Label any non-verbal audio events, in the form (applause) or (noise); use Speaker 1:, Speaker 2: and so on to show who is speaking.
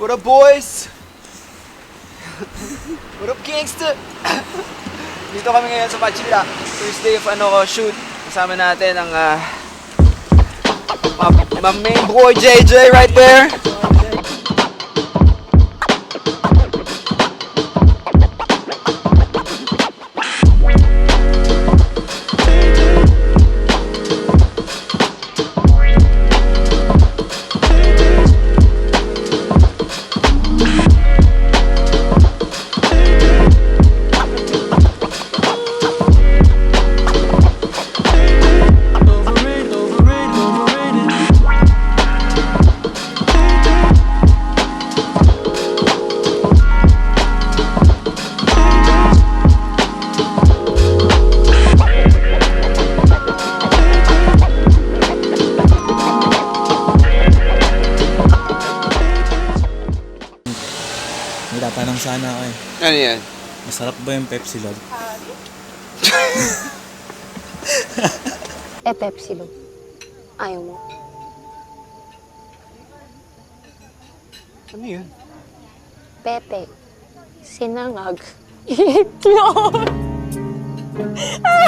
Speaker 1: What up, boys? What up, gangster? Dito kami ngayon sa Pachila. First day of ano shoot. Kasama natin ang ah, my, my main boy JJ right there.
Speaker 2: May tatanong sana ako eh.
Speaker 1: Ano yan?
Speaker 2: Masarap ba yung Pepsi Love? (laughs)
Speaker 3: Eh, Pepsi Lo. Ayaw mo.
Speaker 1: Ano yan?
Speaker 3: Pepe. Sinangag. (laughs) Itlog. (laughs)